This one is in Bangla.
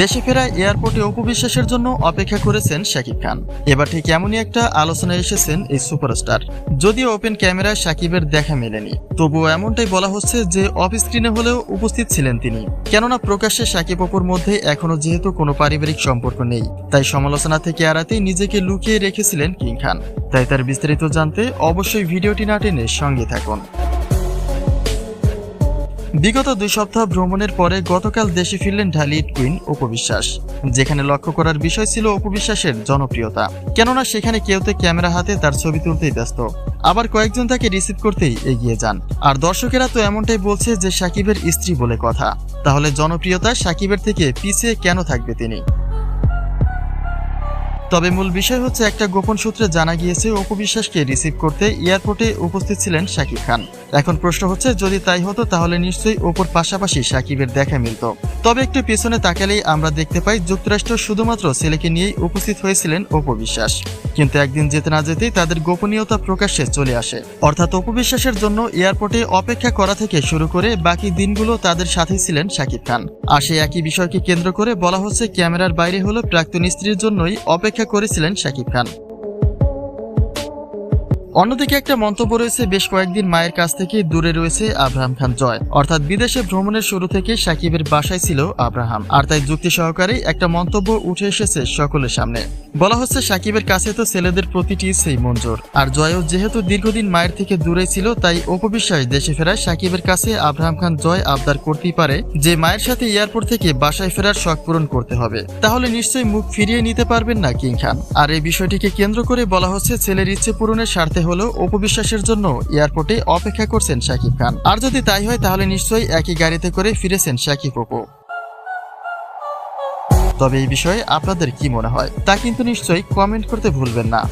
দেশে ফেরা এয়ারপোর্টে উপবিশ্বাসের জন্য অপেক্ষা করেছেন শাকিব খান। এবার ঠিক এমনই একটা আলোচনায় এসেছেন এই সুপারস্টার। যদিও ওপেন ক্যামেরায় শাকিবের দেখা মেলেনি, তবুও এমনটাই বলা হচ্ছে যে অফ স্ক্রিনে হলেও উপস্থিত ছিলেন তিনি। কেননা প্রকাশ্যে শাকিব অপুর মধ্যে এখনও যেহেতু কোনো পারিবারিক সম্পর্ক নেই, তাই সমালোচনা থেকে এড়াতেই নিজেকে লুকিয়ে রেখেছিলেন কিং খান। তাই তার বিস্তারিত জানতে অবশ্যই ভিডিওটি না টেনে সঙ্গে থাকুন। বিগত দুই সপ্তাহ ভ্রমণের পরে গতকাল দেশে ফিরলেন ঢালিউড কুইন উপবিশ্বাস যেখানে লক্ষ্য করার বিষয় ছিল উপবিশ্বাসের জনপ্রিয়তা। কেননা সেখানে কেউতে ক্যামেরা হাতে তার ছবি তুলতেই ব্যস্ত। আবার কয়েকজন তাকে রিসিভ করতেই এগিয়ে যান। আর দর্শকেরা তো এমনটাই বলছে যে সাকিবের স্ত্রী বলে কথা। তাহলে জনপ্রিয়তা সাকিবের থেকে পিছিয়ে কেন থাকবে তিনি? তবে মূল বিষয় হচ্ছে, একটা গোপন সূত্রে জানা গিয়েছে অপু রিসিভ করতে এয়ারপোর্টে উপস্থিত ছিলেন শাকিব খান। এখন প্রশ্ন হচ্ছে, যদি তাই হতো, তাহলে নিশ্চয়ই অপুর পাশাপাশি সাকিবের দেখা মিলত। তবে একটু পেছনে তাকালেই আমরা দেখতে পাই, যুক্তরাষ্ট্র শুধুমাত্র ছেলেকে নিয়েই উপস্থিত হয়েছিলেন অপু বিশ্বাস। কিন্তু একদিন যেতে না যেতেই তাদের গোপনীয়তা প্রকাশ্যে চলে আসে। অর্থাৎ অপু বিশ্বাসের জন্য এয়ারপোর্টে অপেক্ষা করা থেকে শুরু করে বাকি দিনগুলো তাদের সাথেই ছিলেন শাকিব খান। আর সেই একই বিষয়কে কেন্দ্র করে বলা হচ্ছে, ক্যামেরার বাইরে হলো প্রাক্তন স্ত্রীর জন্যই অপেক্ষা করেছিলেন শাকিব খান। অন্যদিকে একটা মন্তব্য রয়েছে, বেশ কয়েকদিন মায়ের কাছ থেকে দূরে রয়েছে আব্রাহাম খান জয়। অর্থাৎ বিদেশে ভ্রমণের শুরু থেকে সাকিবের বাসায় ছিল আব্রাহাম। আর তাই যুক্তি সহকারে একটা মন্তব্য উঠে এসেছে সকলের সামনে। বলা হচ্ছে, সাকিবের কাছে তো ছেলেদের প্রতিটি সেই মঞ্জুর। আর জয়ও যেহেতু দীর্ঘদিন মায়ের থেকে দূরে ছিল, তাই অপবিশ্বাস দেশে ফেরায় সাকিবের কাছে আব্রাহাম খান জয় আবদার করতেই পারে যে, মায়ের সাথে এয়ারপোর্ট থেকে বাসায় ফেরার শখ পূরণ করতে হবে। তাহলে নিশ্চয়ই মুখ ফিরিয়ে নিতে পারবেন না কিং খান। আর এই বিষয়টিকে কেন্দ্র করে বলা হচ্ছে, ছেলের ইচ্ছে পূরণের স্বার্থে হলেও অপবিশ্বাসের জন্য এয়ারপোর্টে অপেক্ষা করছেন শাকিব খান। আর যদি তাই হয়, তাহলে নিশ্চয়ই একই গাড়িতে করে ফিরেছেন শাকিব অপু। তবে এই বিষয়ে আপনাদের কি মনে হয়? তা কিন্তু নিশ্চয়ই কমেন্ট করতে ভুলবেন না।